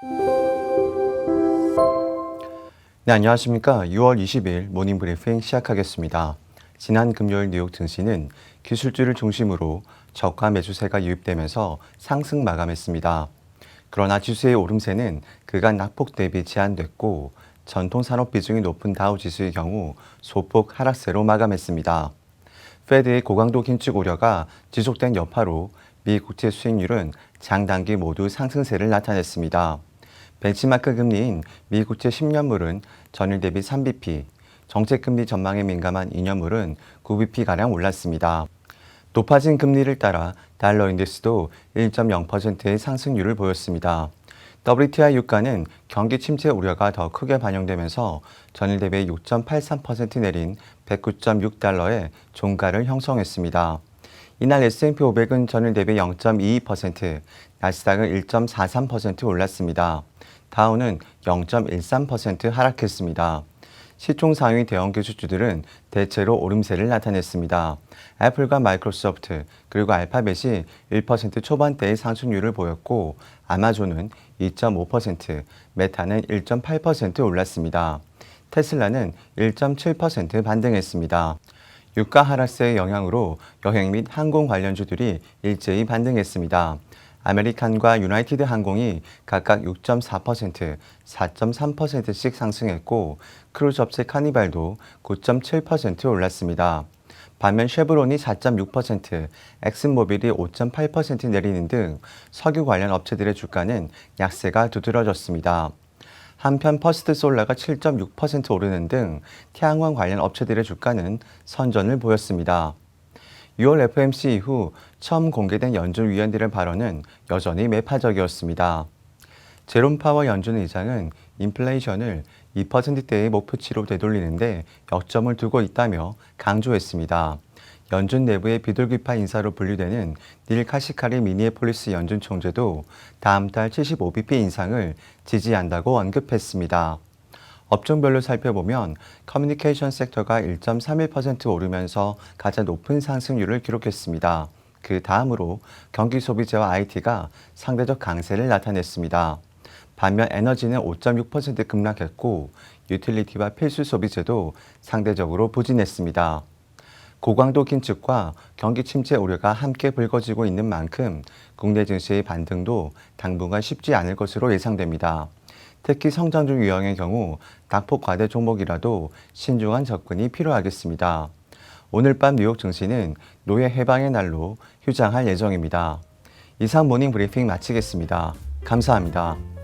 네, 안녕하십니까. 6월 20일 모닝 브리핑 시작하겠습니다. 지난 금요일 뉴욕 증시는 기술주를 중심으로 저가 매수세가 유입되면서 상승 마감했습니다. 그러나 지수의 오름세는 그간 낙폭 대비 제한됐고 전통 산업 비중이 높은 다우 지수의 경우 소폭 하락세로 마감했습니다. 페드의 고강도 긴축 우려가 지속된 여파로 미 국채 수익률은 장단기 모두 상승세를 나타냈습니다. 벤치마크 금리인 미 국채 10년물은 전일 대비 3bp, 정책 금리 전망에 민감한 2년물은 9bp가량 올랐습니다. 높아진 금리를 따라 달러 인덱스도 1.0%의 상승률을 보였습니다. WTI 유가는 경기 침체 우려가 더 크게 반영되면서 전일 대비 6.83% 내린 109.6달러의 종가를 형성했습니다. 이날 S&P 500은 전일 대비 0.22%, 나스닥은 1.43% 올랐습니다. 다우는 0.13% 하락했습니다. 시총 상위 대형 기술주들은 대체로 오름세를 나타냈습니다. 애플과 마이크로소프트 그리고 알파벳이 1% 초반대의 상승률을 보였고 아마존은 2.5%, 메타는 1.8% 올랐습니다. 테슬라는 1.7% 반등했습니다. 유가 하락세의 영향으로 여행 및 항공 관련주들이 일제히 반등했습니다. 아메리칸과 유나이티드 항공이 각각 6.4%, 4.3%씩 상승했고 크루즈 업체 카니발도 9.7% 올랐습니다. 반면 쉐브론이 4.6%, 엑슨모빌이 5.8% 내리는 등 석유 관련 업체들의 주가는 약세가 두드러졌습니다. 한편 퍼스트 솔라가 7.6% 오르는 등 태양광 관련 업체들의 주가는 선전을 보였습니다. 6월 FMC 이후 처음 공개된 연준 위원들의 발언은 여전히 매파적이었습니다. 제롬 파워 연준 의장은 인플레이션을 2%대의 목표치로 되돌리는데 역점을 두고 있다며 강조했습니다. 연준 내부의 비둘기파 인사로 분류되는 닐 카시카리 미니애폴리스 연준 총재도 다음 달 75bp 인상을 지지한다고 언급했습니다. 업종별로 살펴보면 커뮤니케이션 섹터가 1.31% 오르면서 가장 높은 상승률을 기록했습니다. 그 다음으로 경기 소비재와 IT가 상대적 강세를 나타냈습니다. 반면 에너지는 5.6% 급락했고 유틸리티와 필수 소비재도 상대적으로 부진했습니다. 고강도 긴축과 경기 침체 우려가 함께 불거지고 있는 만큼 국내 증시의 반등도 당분간 쉽지 않을 것으로 예상됩니다. 특히 성장 중 유형의 경우 낙폭 과대 종목이라도 신중한 접근이 필요하겠습니다. 오늘 밤 뉴욕 증시는 노예 해방의 날로 휴장할 예정입니다. 이상 모닝 브리핑 마치겠습니다. 감사합니다.